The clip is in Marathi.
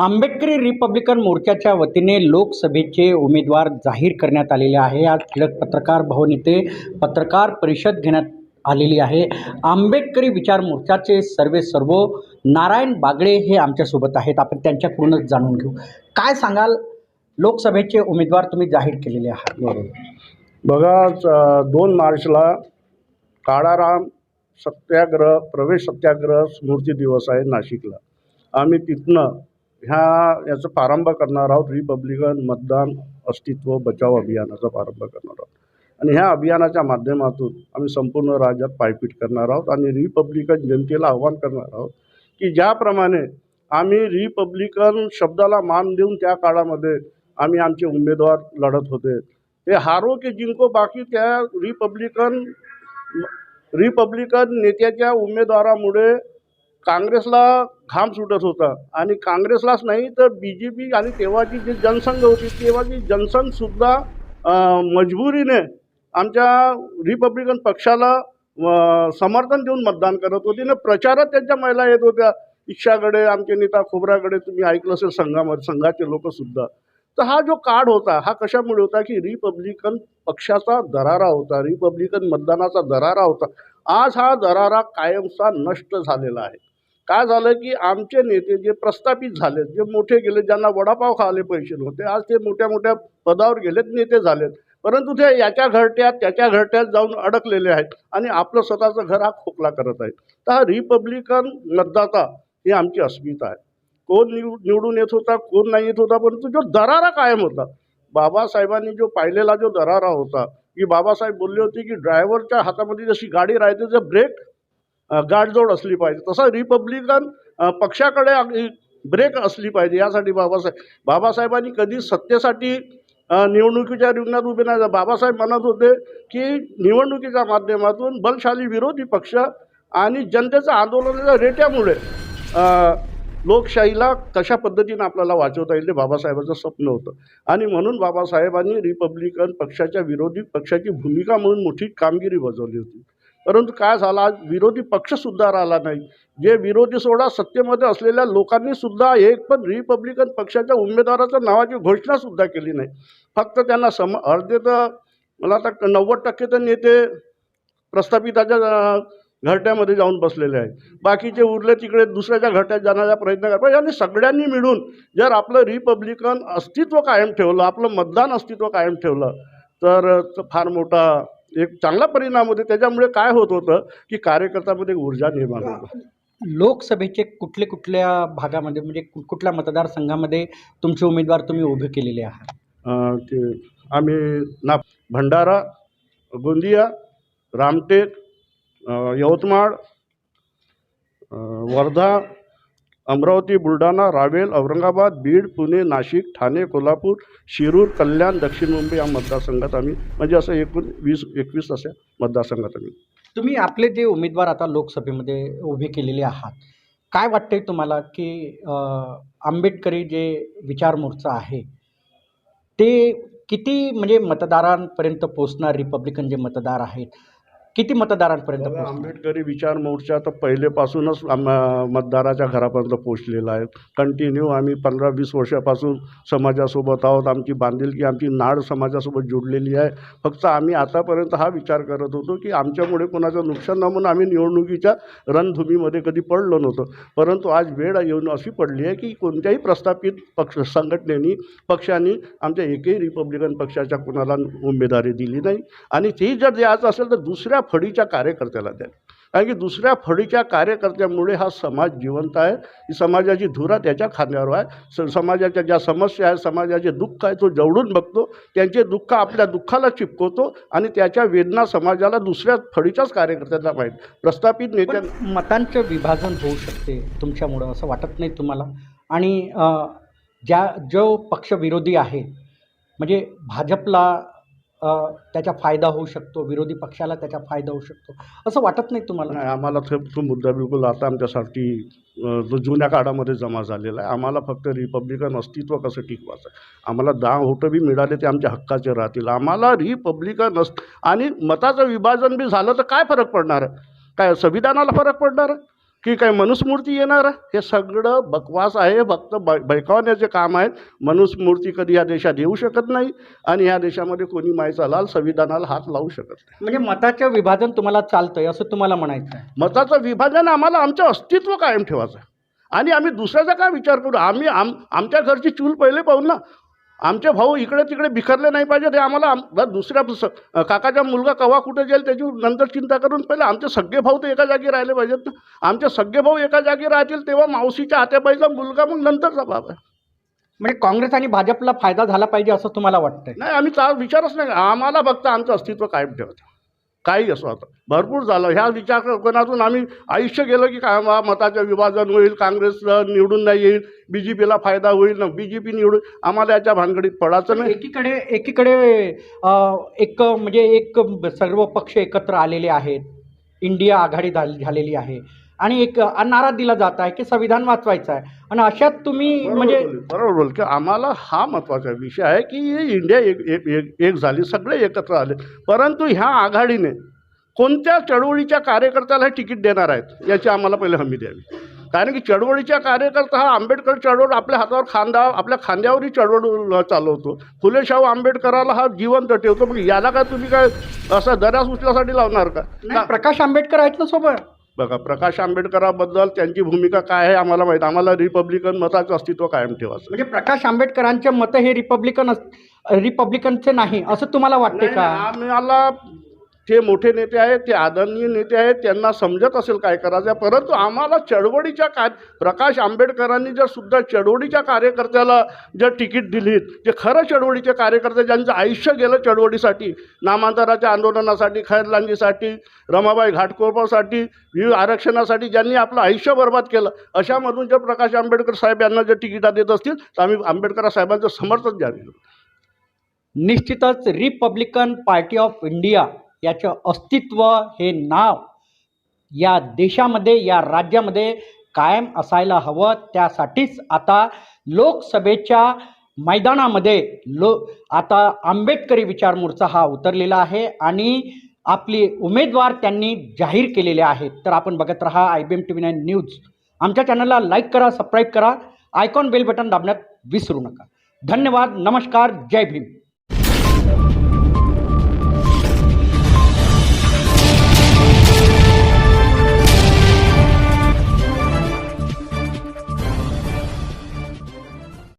आंबेडकरी रिपब्लिकन मोर्चाच्या वतीने लोकसभेचे उमेदवार जाहीर करण्यात आलेले आहे. आज टिळक पत्रकार भवन येथे पत्रकार परिषद घेण्यात आलेली आहे. आंबेडकरी विचार मोर्चाचे सर्वे सर्व नारायण बागडे हे आमच्यासोबत आहेत. आपण त्यांच्याकडूनच जाणून घेऊ. काय सांगाल? लोकसभेचे उमेदवार तुम्ही जाहीर केलेले आहात. बघा दोन मार्चला काळाराम सत्याग्रह प्रवेश सत्याग्रह स्मृती दिवस आहे नाशिकला. आम्ही तिथनं ह्या याचा प्रारंभ करणार आहोत रिपब्लिकन मतदान अस्तित्व बचाव अभियानाचा प्रारंभ करणार आहोत. आणि ह्या अभियानाच्या माध्यमातून आम्ही संपूर्ण राज्यात पायपीट करणार आहोत आणि रिपब्लिकन जनतेला आव्हान करणार आहोत की ज्याप्रमाणे आम्ही रिपब्लिकन शब्दाला मान देऊन त्या काळामध्ये आम्ही आमचे उमेदवार लढत होते. ते हारो की जिंको बाकी त्या रिपब्लिकन रिपब्लिकन नेत्याच्या उमेदवारामुळे काँग्रेसला घाम सुटत होता. आणि काँग्रेसलाच नाही तर बी जे पी आणि तेव्हाची जी जनसंघ होती तेव्हाची जनसंघसुद्धा मजबुरीने आमच्या रिपब्लिकन पक्षाला समर्थन देऊन मतदान करत होती. आणि प्रचारात त्यांच्या महिला येत होत्या. इच्छाकडे आमचे नेता खोबराकडे तुम्ही ऐकलं असेल संघामध्ये संघाचे लोकसुद्धा तर हा जो कार्ड होता हा कशामुळे होता की रिपब्लिकन पक्षाचा दरारा होता रिपब्लिकन मतदानाचा दरारा होता. आज हा दरारा कायमचा नष्ट झालेला आहे. काय झालं की आमचे नेते जे प्रस्थापित झाले जे मोठे गेले ज्यांना वडापाव खाले पैसे नव्हते आज ते मोठ्या मोठ्या पदावर गेलेत नेते झालेत. परंतु ते याच्या घरट्यात त्याच्या घरट्यात जाऊन अडकलेले आहेत आणि आपलं स्वतःचं घर हा खोकला करत आहे तर हा रिपब्लिकन मतदाता ही आमची अस्मिता आहे. कोण निव निवडून येत होता कोण नाही येत होता परंतु जो दरारा कायम होता. बाबासाहेबांनी जो पाहिलेला जो दरारा होता की बाबासाहेब बोलले होते की ड्रायव्हरच्या हातामध्ये जशी गाडी राहते तर ब्रेक गाडजोड असली पाहिजे. तसं रिपब्लिकन पक्षाकडे ब्रेक असली पाहिजे. यासाठी बाबासाहेब बाबासाहेबांनी कधी सत्तेसाठी निवडणुकीच्या रिंगणात उभे नाही. बाबासाहेब म्हणत होते की निवडणुकीच्या माध्यमातून बलशाली विरोधी पक्ष आणि जनतेचं आंदोलनाच्या रेट्यामुळे लोकशाहीला कशा पद्धतीनं आपल्याला वाचवता येईल ते बाबासाहेबाचं स्वप्न होतं. आणि म्हणून बाबासाहेबांनी रिपब्लिकन पक्षाच्या विरोधी पक्षाची भूमिका म्हणून मोठी कामगिरी बजावली होती. परंतु काय झाला आज विरोधी पक्षसुद्धा राहिला नाही. जे विरोधी सोडा सत्तेमध्ये असलेल्या लोकांनी सुद्धा एक पण रिपब्लिकन पक्षाच्या उमेदवाराच्या नावाची घोषणासुद्धा केली नाही. फक्त त्यांना सम अर्धे तर मला आता नव्वद टक्के तर नेते प्रस्थापिताच्या घरट्यामध्ये जाऊन बसलेले आहेत. बाकीचे उरले तिकडे दुसऱ्याच्या घरट्यात जाण्याचा प्रयत्न करतात. आणि सगळ्यांनी मिळून जर आपलं रिपब्लिकन अस्तित्व कायम ठेवलं आपलं मतदान अस्तित्व कायम ठेवलं तर तो फार मोठा एक चांगला परिणाम होतो. त्याच्यामुळे काय होत होतं की कार्यकर्त्यामध्ये ऊर्जा निर्माण होतं लोकसभेचे कुठले कुठल्या भागामध्ये म्हणजे कुठल्या मतदारसंघामध्ये तुमचे उमेदवार तुम्ही उभे केलेले आहात? ते आम्ही ना भंडारा गोंदिया रामटेक यवतमाळ वर्धा अमरावती बुलढाणा रावेल औरंगाबाद बीड पुणे नाशिक ठाणे कोल्हापूर शिरूर कल्याण दक्षिण मुंबई या मतदारसंघात आम्ही म्हणजे असं एकूण वीस एकवीस अशा मतदारसंघात आम्ही. तुम्ही आपले जे उमेदवार आता लोकसभेमध्ये उभे केलेले आहात काय वाटते तुम्हाला की आंबेडकरी जे विचार मोर्चा आहे ते किती म्हणजे मतदारांपर्यंत पोचणार रिपब्लिकन जे मतदार आहेत किती मतदारांपर्यंत आंबेडकरी विचार मोर्चा तर पहिलेपासूनच आम मतदाराच्या घरापर्यंत पोचलेला आहे. कंटिन्यू आम्ही पंधरा वीस वर्षापासून समाजासोबत आहोत. आमची बांधिलकी आमची नाड समाजासोबत जोडलेली आहे. फक्त आम्ही आतापर्यंत हा विचार करत होतो की आमच्यामुळे कोणाचं नुकसान न म्हणून आम्ही निवडणुकीच्या रणभूमीमध्ये कधी पडलो नव्हतो. परंतु आज वेळ येऊन अशी पडली आहे की कोणत्याही प्रस्थापित पक्ष संघटनेनी पक्षांनी आमच्या एकही रिपब्लिकन पक्षाच्या कोणाला उमेदवारी दिली नाही. आणि ती जर द्यायचं असेल तर दुसऱ्या फळीच्या कार्यकर्त्याला द्या. कारण की दुसऱ्या फळीच्या कार्यकर्त्यामुळे हा समाज जिवंत आहे. ही समाजाची धुरा त्याच्या खांद्यावर आहे. स समाजाच्या ज्या समस्या आहेत समाजाचे दुःख आहे तो जवळून बघतो. त्यांचे दुःख आपल्या दुःखाला चिपकवतो आणि त्याच्या वेदना समाजाला दुसऱ्या फळीच्याच कार्यकर्त्याला माहीत. प्रस्थापित नेत्या मतांचं विभाजन होऊ शकते तुमच्यामुळं असं वाटत नाही तुम्हाला? आणि ज्या जो पक्ष विरोधी आहे म्हणजे भाजपला त्याचा फायदा होऊ शकतो विरोधी पक्षाला त्याचा फायदा होऊ शकतो. असं वाटत नाही तुम्हाला? नाही आम्हाला तो तो मुद्दा बिलकुल आता आमच्यासाठी जो जुन्या काळामध्ये जमा झालेला आहे. आम्हाला फक्त रिपब्लिकन अस्तित्व कसं टिकवायचं? आम्हाला दहा व्होटं बी मिळाले ते आमच्या हक्काचे राहतील. आम्हाला रिपब्लिकन अस आणि मताचं विभाजन बी झालं तर काय फरक पडणार? आहे काय संविधानाला फरक पडणार? आहे की काही मनुस्मूर्ती येणार? हे सगळं बकवास आहे. फक्त बै बैकावण्याचे काम आहे मनुस्मूर्ती कधी या देशात येऊ शकत नाही आणि या देशामध्ये कोणी मायचा लाल संविधानाला हात लावू शकत नाही. म्हणजे मताचं विभाजन तुम्हाला चालतंय असं तुम्हाला म्हणायचं आहे मताचं विभाजन आम्हाला आमचं अस्तित्व कायम ठेवायचं आहे आणि आम्ही दुसऱ्याचा काय विचार करू? आम्ही आम आमच्या घरची चूल पहिले पाहू ना आमचे भाऊ इकडे तिकडे बिखरले नाही पाहिजे ते आम्हाला आम दुसऱ्या काकाचा मुलगा कवा कुठे जाईल त्याची नंतर चिंता करून पहिले आमचे सगळे भाऊ तर एका जागी राहिले पाहिजेत ना. आमचे सगळे भाऊ एका जागी राहतील तेव्हा मावशीच्या आत्याबाईचा मुलगा मग नंतरचा बाब आहे. म्हणजे काँग्रेस आणि भाजपला फायदा झाला पाहिजे असं तुम्हाला वाटतंय? नाही आम्ही विचारच नाही. आम्हाला फक्त आमचं अस्तित्व कायम ठेवायचं काही असो आता. भरपूर झालं. ह्या विचार कोणातून आम्ही आयुष्य गेलो की काय बा मताचं विभाजन होईल काँग्रेस निवडून नाही येईल बी जे पीला फायदा होईल ना बी जे पी निवडून आम्हाला याच्या भानगडीत पडायचं नाही. एकीकडे एकीकडे एक म्हणजे एक सर्व पक्ष एकत्र आलेले आहेत. इंडिया आघाडी झाल- झालेली आहे. आणि एक नारा दिला जात आहे की संविधान वाचवायचं आहे. आणि अशात तुम्ही म्हणजे बरोबर बोल की आम्हाला हा महत्त्वाचा विषय आहे की इंडिया एक एक एक एक झाली सगळे एकत्र आले. परंतु ह्या आघाडीने कोणत्या चळवळीच्या कार्यकर्त्याला तिकीट देणार आहेत याची आम्हाला पहिले हमी द्यावी. कारण की चळवळीच्या कार्यकर्ता हा आंबेडकर चळवळ आपल्या हातावर खांदा आपल्या खांद्यावरही चळवळ चालवतो. फुले शाहू आंबेडकराला हा जिवंत ठेवतो मग याला काय तुम्ही काय असं दऱ्यास उचल्यासाठी लावणार का? प्रकाश आंबेडकर आहेत ना सोबत. बघा प्रकाश आंबेडकराबद्दल त्यांची भूमिका काय आहे आम्हाला माहीत आम्हाला रिपब्लिकन मताचं अस्तित्व कायम ठेवायचं म्हणजे प्रकाश आंबेडकरांचे मत हे रिपब्लिकन अस- रिपब्लिकनचे नाही असं तुम्हाला वाटते का? आम्हाला ते मोठे नेते आहेत ते आदरणीय नेते आहेत त्यांना समजत असेल काय करायचं. परंतु आम्हाला चळवळीच्या काय प्रकाश आंबेडकरांनी जर सुद्धा चळवळीच्या कार्यकर्त्याला जर तिकीट दिलीत जे खरं चळवळीचे कार्यकर्ते ज्यांचं आयुष्य गेलं चळवळीसाठी नामांतराच्या आंदोलनासाठी खैरलांजीसाठी रमाबाई घाटकोपरसाठी विविध आरक्षणासाठी ज्यांनी आपलं आयुष्य बर्बाद केलं अशामधून जर प्रकाश आंबेडकर साहेब यांना जर तिकिटा देत असतील तर आम्ही आंबेडकर साहेबांचं समर्थन द्यावे. निश्चितच रिपब्लिकन पार्टी ऑफ इंडिया याचं अस्तित्व हे नाव या देशामध्ये या राज्यामध्ये कायम असायला हवं. त्यासाठीच आता लोकसभेच्या मैदानामध्ये लो आता आंबेडकरी विचार मोर्चा हा उतरलेला आहे आणि आपले उमेदवार त्यांनी जाहीर केलेले आहेत. तर आपण बघत राहा I B M T V nine news. आमच्या चॅनलला लाईक करा सबस्क्राईब करा. आयकॉन बेल बटन दाबण्यात विसरू नका. धन्यवाद नमस्कार जय भीम.